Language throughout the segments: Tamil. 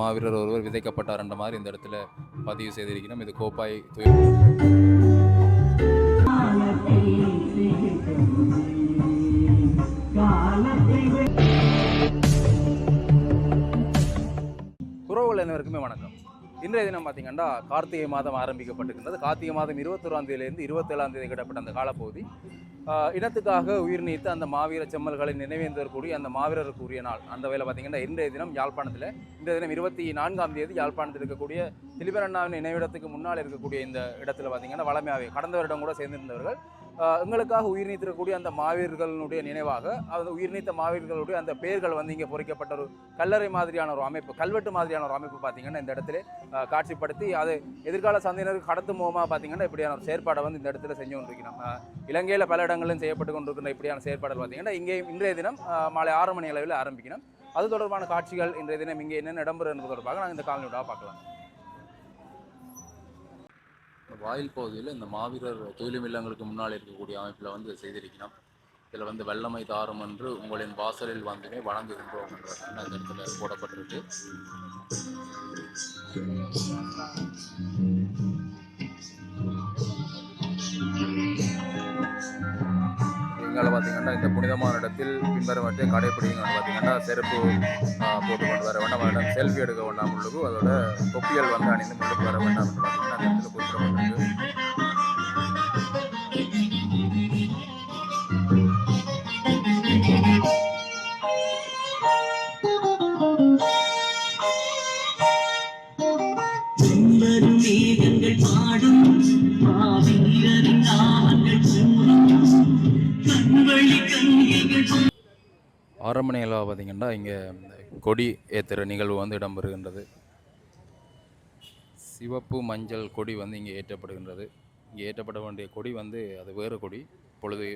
மாவீரர் ஒருவர் விதைக்கப்பட்டார் என்ற மாதிரி இந்த இடத்துல பதிவு செய்திருக்கிறோம். இது கோப்பாய் துயர் உறவுகள் அனைவருக்குமே வணக்கம். இன்றைய தினம் பார்த்தீங்கன்னா கார்த்திகை மாதம் ஆரம்பிக்கப்பட்டிருக்கின்றது. கார்த்திகை மாதம் இருபத்தொராம் தேதியிலேருந்து இருபத்தேழாம் தேதி கிடப்பட்ட அந்த காலப்பகுதி. இனத்துக்காக உயிர் நீத்த அந்த மாவீர செம்மல்களை நினைவேந்தக்கூடிய அந்த மாவீரருக்குரிய நாள். அந்த வகையில் பார்த்தீங்கன்னா இன்றைய தினம் யாழ்ப்பாணத்தில் இன்றைய தினம் இருபத்தி நான்காம் தேதி யாழ்ப்பாணத்தில் இருக்கக்கூடிய திலிபரண்ணாவின் நினைவிடத்துக்கு முன்னால் இருக்கக்கூடிய இந்த இடத்துல பார்த்தீங்கன்னா வளமையாகவே கடந்த வருடம் கூட சேர்ந்திருந்தவர்கள் எங்களுக்காக உயிர் நீத்திருக்கக்கூடிய அந்த மாவீரர்களுடைய நினைவாக அந்த உயிர் நீத்த மாவீரர்களுடைய அந்த பெயர்கள் வந்து இங்கே பொறிக்கப்பட்ட ஒரு கல்லறை மாதிரியான ஒரு அமைப்பு கல்வெட்டு மாதிரியான ஒரு அமைப்பு பார்த்தீங்கன்னா இந்த இடத்துல காட்சிப்படுத்தி அது எதிர்கால சந்தையினருக்கு கடத்து மூலமாக பார்த்தீங்கன்னா இப்படியான ஒரு செயற்பாடை வந்து இந்த இடத்துல செஞ்சு கொண்டிருக்கிறோம். இலங்கையில் பல இடங்களிலும் செய்யப்பட்டு கொண்டிருக்கிற இப்படியான செயற்பாடுகள் பார்த்தீங்கன்னா இங்கே இன்றைய தினம் மாலை ஆறு மணி அளவில் ஆரம்பிக்கணும். அது தொடர்பான காட்சிகள் இன்றைய தினம் இங்கே என்னென்ன இடம்பெறும் என்பது தொடர்பாக நாங்கள் இந்த காலனியோட பார்க்கலாம். வாயில் பகுதியில் இந்த மாவீரர் தொழிலும் இல்லங்களுக்கு முன்னால் இருக்கக்கூடிய அமைப்பில் வந்து செய்திருக்கிறோம். இதில் வந்து வெள்ளமை தாரம் என்று உங்களின் வாசலில் வந்துமே வழங்குகின்றோம் என்ற அந்த இடத்துல போடப்பட்டிருக்கு. இங்கே பார்த்தீங்கன்னா இந்த புனிதமான இடத்தில் பின்வரவற்றை கடைப்பிடிங்க பார்த்தீங்கன்னா செருப்பு ஆஹ், போட்டு கொண்டு வர வேண்டாம். வேண்டாம் செல்ஃபி எடுக்க வேண்டாம். உள்ளுக்கு அதோட தொப்பியல் வந்து அணிந்து கொண்டு வர வேண்டாம். என்று பார்த்தீங்கன்னா அந்த இடத்துல குறிப்பிடப்பட்டிருக்கு அளவு பார்த்தீங்கன்னா இங்கே கொடி ஏற்றுற நிகழ்வு வந்து இடம்பெறுகின்றது. சிவப்பு மஞ்சள் கொடி வந்து இங்கே ஏற்றப்படுகின்றது. இங்கே ஏற்றப்பட வேண்டிய கொடி வந்து அது வேறு கொடி. இப்பொழுது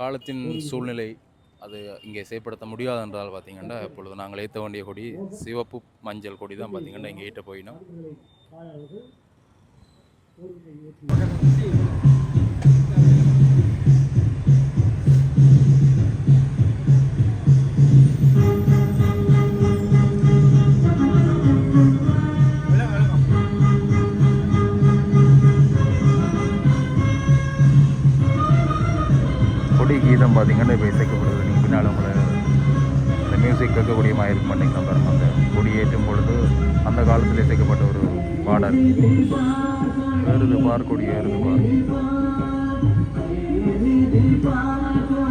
காலத்தின் சூழ்நிலை அது இங்கே செயற்படுத்த முடியாது என்றால் பார்த்தீங்கன்னா இப்பொழுது நாங்கள் ஏற்ற வேண்டிய கொடி சிவப்பு மஞ்சள் கொடி தான் பார்த்தீங்கன்னா இங்கே ஏற்ற போயினோம். கீதம் பார்த்தீங்கன்னா இப்போ இசைக்கப்படுது நீங்கள் பின்னால் உங்களை அந்த மியூசிக் கேட்கக்கூடிய மாதிரி இருக்க மாட்டீங்களா பாருங்க. அந்த கொடியேற்றும் பொழுது அந்த காலத்தில் இசைக்கப்பட்ட ஒரு பாடல். ஏறுது பார் கொடி ஏறுது பார். காலத்தை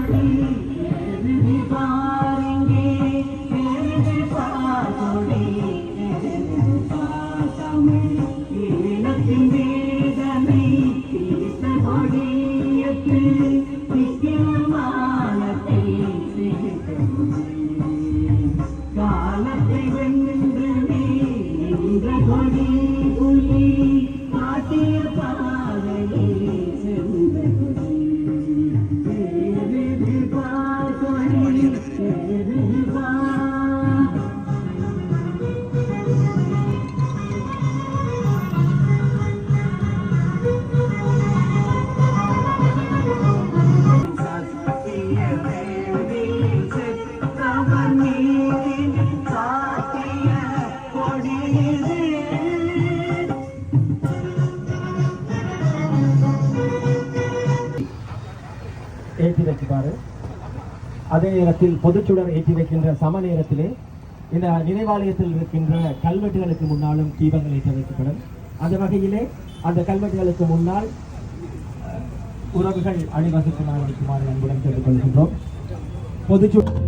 அதே நேரத்தில் பொதுச்சுடர் ஏற்றி வைக்கின்ற சம நேரத்திலே இந்த நினைவாலயத்தில் இருக்கின்ற கல்வெட்டுகளுக்கு முன்னாலும் தீபங்கள் ஏற்றி வைக்கப்படும். அந்த வகையிலே அந்த கல்வெட்டுகளுக்கு முன்னால் உறவுகள் அணிவகுக்குமாறு வைக்குமாறு அன்புடன் கேட்டுக்கொள்கின்றோம். பொதுச்சுடர்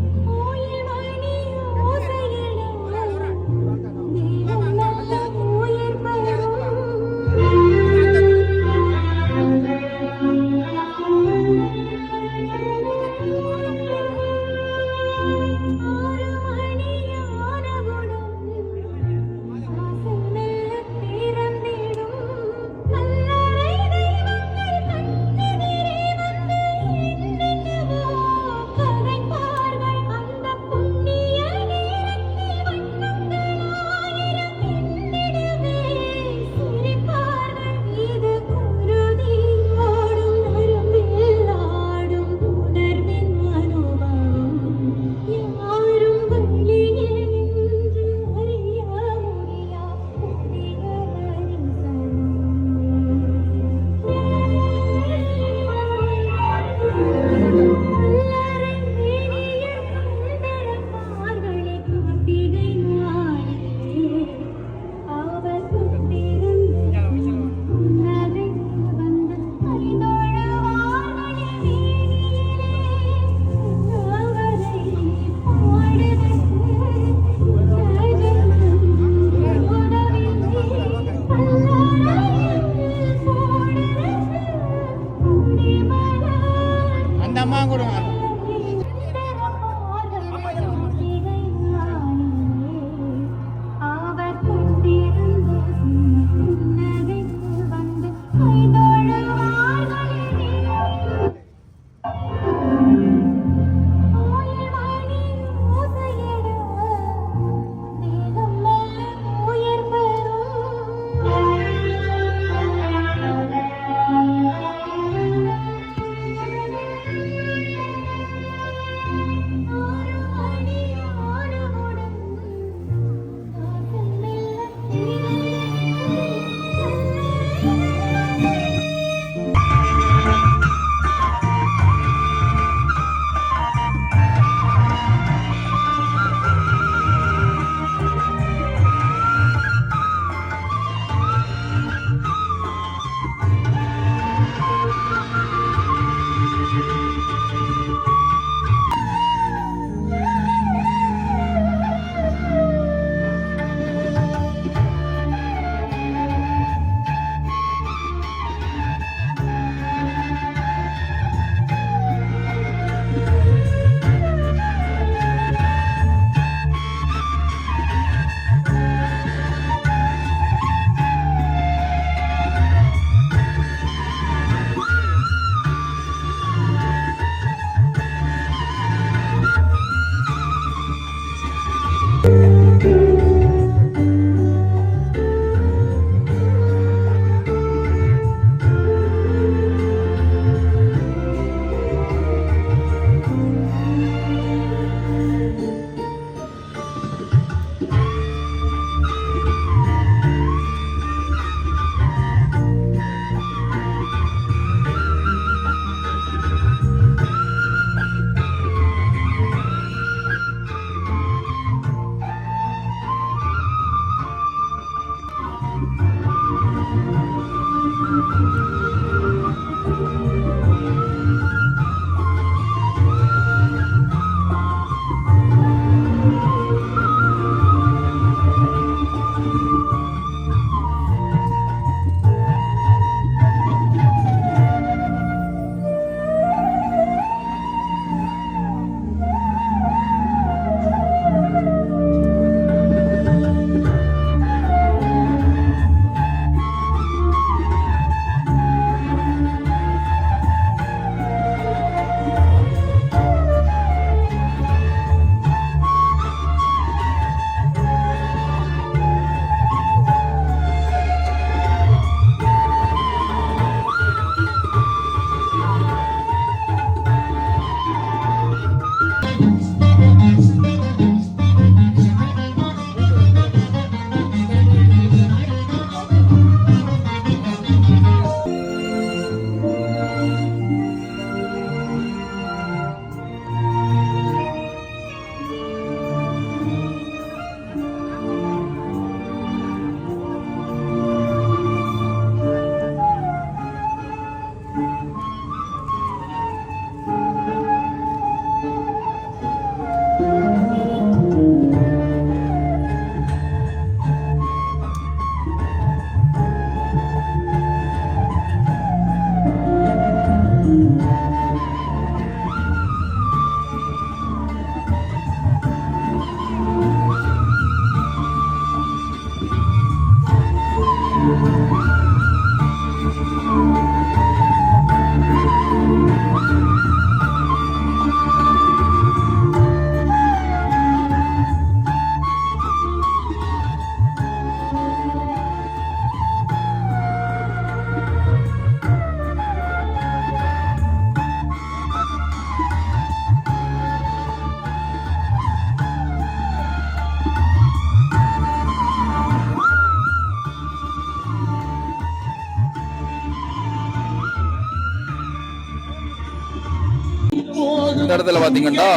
இந்த இடத்துல பார்த்தீங்கன்னா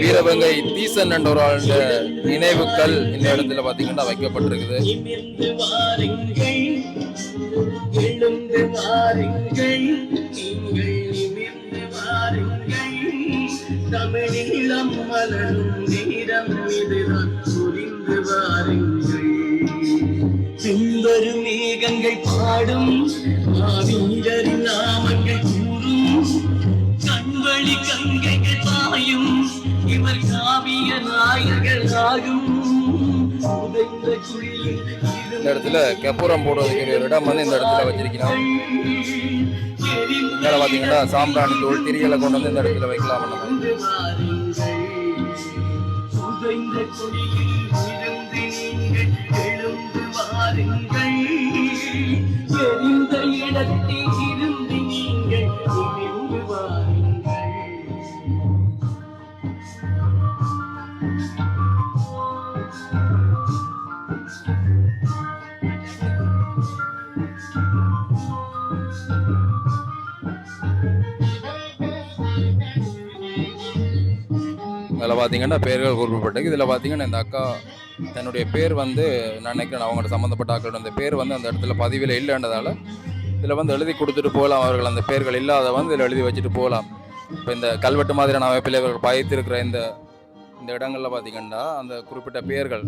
வீரவங்கை தீசன் என்ற ஒரு ஆளுடைய நினைவுகள் இந்த இடத்துல பார்த்தீங்கன்னா வைக்கப்பட்டிருக்குது. நிமிர்ந்து மலரும் நேரம் இதுதான் புரிந்து வாருங்கள். பின்வரும் மேகங்கள் பாடும் மாவீரரின் நாமங்கள் கூறும் கண்வ இவர் காவிய நாயகராகும் இந்த இடத்துல கெப்புரம் போடுறதுக்கு ஒரு இடம் வந்து இந்த இடத்துல இங்கே பார்த்தீங்கன்னா சாம்பிராணி தூள் திரிகளை கொண்டு வந்து இந்த இடத்துல வைக்கலாம் நம்ம. வாருங்கள். பார்த்தீங்கன்னா பேர்கள் குறிப்பிட்டிருக்கு இதில் பார்த்தீங்கன்னா இந்த அக்கா தன்னுடைய பேர் வந்து நான் நினைக்கிறேன் அவங்களோட சம்மந்தப்பட்ட ஆக்களோட அந்த பேர் வந்து அந்த இடத்துல பதிவில் இல்லைன்றதால இதில் வந்து எழுதி கொடுத்துட்டு போகலாம். அவர்கள் அந்த பேர்கள் இல்லாத வந்து இதில் எழுதி வச்சுட்டு போகலாம். இப்போ இந்த கல்வெட்டு மாதிரியான அமைப்பில் இவர்கள் பயத்திருக்கிற இந்த இந்த இடங்களில் பார்த்தீங்கன்னா அந்த குறிப்பிட்ட பெயர்கள்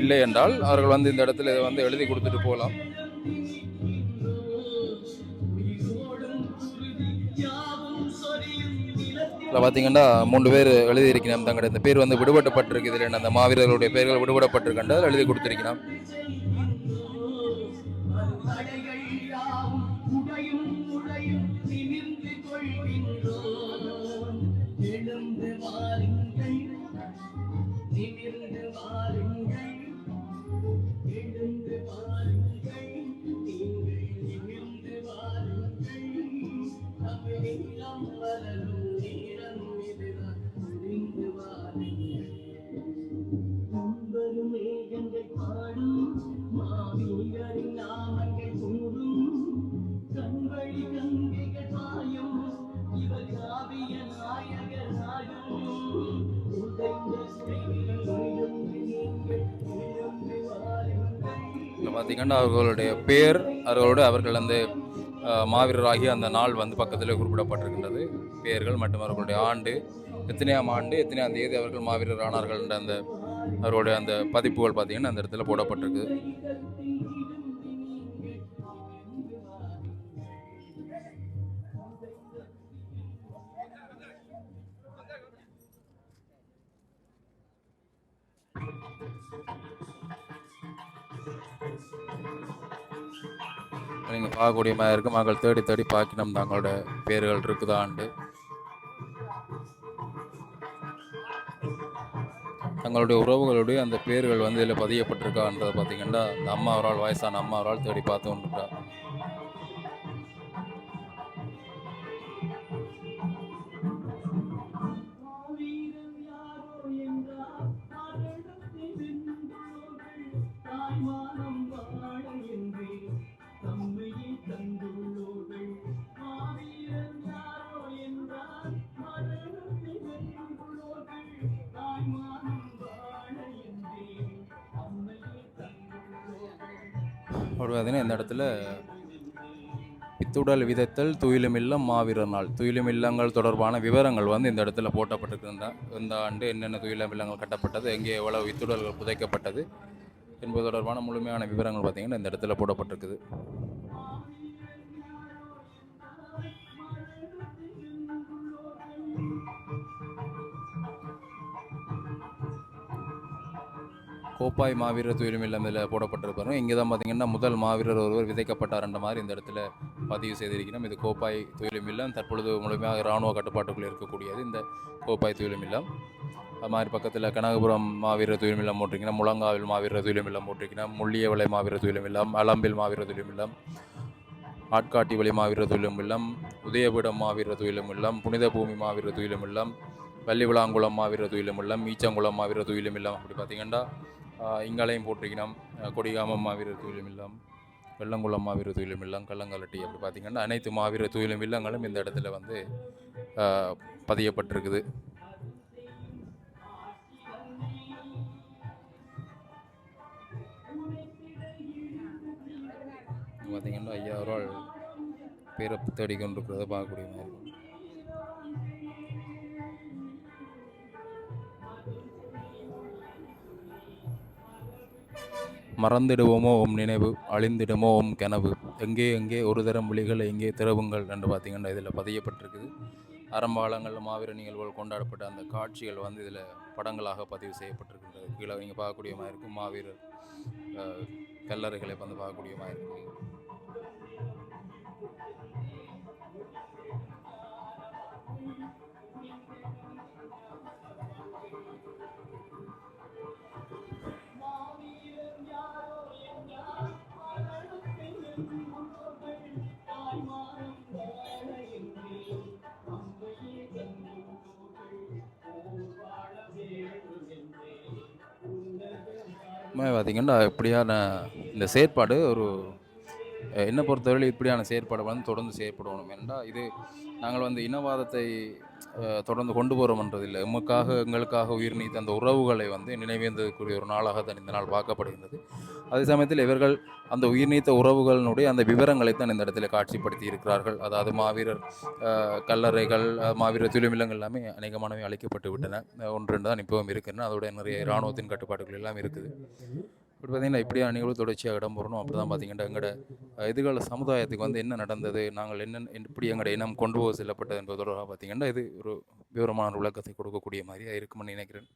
இல்லை என்றால் அவர்கள் வந்து இந்த இடத்துல இதை வந்து எழுதி கொடுத்துட்டு போகலாம். இதில் பார்த்தீங்கன்னா மூன்று பேர் எழுதியிருக்கணும் தங்களுடைய இந்த பேர் வந்து விடுபட்டப்பட்டிருக்கு இதில் அந்த மாவீரர்களுடைய பேர்கள் விடுபடப்பட்டிருக்கின்ற எழுதி கொடுத்திருக்கிறோம் நிமிர்ந்து எழுந்து வாருங்கள். நிமிர்ந்து வாருங்கள். உதைந்த பார்த்தீங்கன்னா அவர்களுடைய பேர் அவர்களோடு அவர்கள் அந்த மாவீரராகி மாவீரராகிய அந்த நாள் வந்து பக்கத்தில் குறிப்பிடப்பட்டிருக்கின்றது. பெயர்கள் மற்றும் அவர்களுடைய ஆண்டு எத்தனையாம் ஆண்டு எத்தனையாம் தேதி அவர்கள் மாவீரர் ஆனார்கள் என்ற அந்த அவர்களுடைய அந்த பதிப்புகள் பார்த்தீங்கன்னா அந்த இடத்துல போடப்பட்டிருக்கு. நீங்கள் பார்க்கக்கூடிய மாதிரி இருக்கு. மக்கள் தேடி தேடி பார்க்கணும். தங்களோட பேர்கள் இருக்குதாண்டு தங்களுடைய உறவுகளுடைய அந்த பேர்கள் வந்து இதில் பதியப்பட்டிருக்கான்றதை பார்த்தீங்கன்னா அந்த அம்மா அவரால் வயசான அம்மா அவரால் தேடி பார்த்து கொண்டிருக்கா அப்படி பார்த்தீங்கன்னா இந்த இடத்துல பித்துடல் விதைத்தல் துயிலுமில்லம் மாவீரர் நாள். துயிலுமில்லங்கள் தொடர்பான விவரங்கள் வந்து இந்த இடத்துல போட்டப்பட்டிருக்கின்றன இந்த ஆண்டு என்னென்ன துயிலுமில்லங்கள் கட்டப்பட்டது எங்கே எவ்வளவு வித்துடல்கள் புதைக்கப்பட்டது என்பது தொடர்பான முழுமையான விவரங்கள் பார்த்திங்கன்னா இந்த இடத்துல போடப்பட்டிருக்குது. கோப்பாய் மாவீரர் துயிலுமில்லம் இதில் போடப்பட்டிருப்பாரு இங்கே தான் பார்த்தீங்கன்னா முதல் மாவீரர் ஒருவர் விதைக்கப்பட்டார் என்ற மாதிரி இந்த இடத்துல பதிவு செய்திருக்கிறோம் இது கோப்பாய் துயிலுமில்லம் தற்பொழுது முழுமையாக இராணுவ கட்டுப்பாட்டுக்குள் இருக்கக்கூடியது இந்த கோப்பாய் துயிலுமில்லம் அது மாதிரி பக்கத்தில் கனகபுரம் மாவீரர் துயிலுமில்லம் போட்டிருக்கீங்கன்னா முழங்காவில் மாவீரர் துயிலும் இல்லம் போட்டிருக்கணும் முள்ளியவளை மாவீரர் துயிலுமில்லம் அலம்பில் மாவீரர் துயிலுமில்லம் ஆட்காட்டி வழி மாவீரர் துயிலுமில்லம் உதயபீடம் மாவீரர் துயிலுமில்லம் புனித பூமி மாவீரர் துயிலுமில்லம் வள்ளிவிளாங்குளம் மாவீரர் துயிலுமில்லம் ஈச்சங்குளம் மாவீரர் துயிலுமில்லம் அப்படி பார்த்தீங்கன்னா இங்காலையும் போட்டிருக்கணும் கொடிகாம கொடிகாமம் மாவீரர் துயிலும் இல்லம் வெள்ளங்குளம் மாவீரர் துயிலும் இல்லம் கள்ளங்கலட்டி அப்படி பார்த்திங்கன்னா அனைத்து மாவீரர் துயிலும் இல்லங்களும் இந்த இடத்துல வந்து பதியப்பட்டிருக்குது பார்த்திங்கன்னா ஐயாயிரம் பேரை தேடிக்கொண்டிருக்கிறத பார்க்கக்கூடிய மாதிரி இருக்கும். மறந்திடுவோமோ உம் நினைவு அழிந்திடுமோ உம் கனவு? எங்கே எங்கே ஒரு தரம் மொழிகள் எங்கே திறவுங்கள் என்று பார்த்தீங்கன்னா இதில் பதியப்பட்டிருக்குது. ஆரம்ப காலங்களில் மாவீர நிகழ்வுகள் கொண்டாடப்பட்ட அந்த காட்சிகள் வந்து இதில் படங்களாக பதிவு செய்யப்பட்டிருக்கின்றது. கீழே நீங்கள் பார்க்கக்கூடிய மாதிரி இருக்கும். மாவீரர் கல்லறைகளை வந்து பார்க்கக்கூடிய மாதிரி இருக்கும். உண்மையாக பார்த்திங்கன்னா இப்படியான இந்த செயற்பாடு ஒரு என்னை பொறுத்தவரையில் இப்படியான செயற்பாடு வந்து தொடர்ந்து செயற்படணும் ஏனென்றால் இது நாங்கள் வந்து இனவாதத்தை தொடர்ந்து கொண்டு போகிறோம்ன்றது இல்லை எமக்காக எங்களுக்காக உயிர் நீத்த அந்த உறவுகளை வந்து நினைவேந்ததுக்குரிய ஒரு நாளாக தான் இந்த நாள் பார்க்கப்படுகின்றது. அதே சமயத்தில் இவர்கள் அந்த உயிர் நீத்த உறவுகளினுடைய அந்த விவரங்களை தான் இந்த இடத்துல காட்சிப்படுத்தி இருக்கிறார்கள். அதாவது மாவீரர் கல்லறைகள் மாவீரர் துலுமில்லங்கள் எல்லாமே அநேகமானவை அழைக்கப்பட்டு விட்டன. ஒன்று தான் இப்போவும் இருக்குன்னு அதோட நிறைய இராணுவத்தின் கட்டுப்பாடுகள் எல்லாம் இருக்குது. இப்படி பார்த்தீங்கன்னா இப்படியா நிகழ்வு தொடர்ச்சியாக இடம்பெறணும். அப்படி தான் பார்த்தீங்கன்னா எங்களோட எதிர்கால சமுதாயத்துக்கு வந்து என்ன நடந்தது நாங்கள் என்ன எப்படி எங்களோட இனம் கொண்டு போக செல்லப்பட்டது என்பது தொடர்பாக பார்த்தீங்கன்னா இது ஒரு விவரமான ஒரு விளக்கத்தை கொடுக்கக்கூடிய மாதிரியாக இருக்கும்னு நினைக்கிறேன்.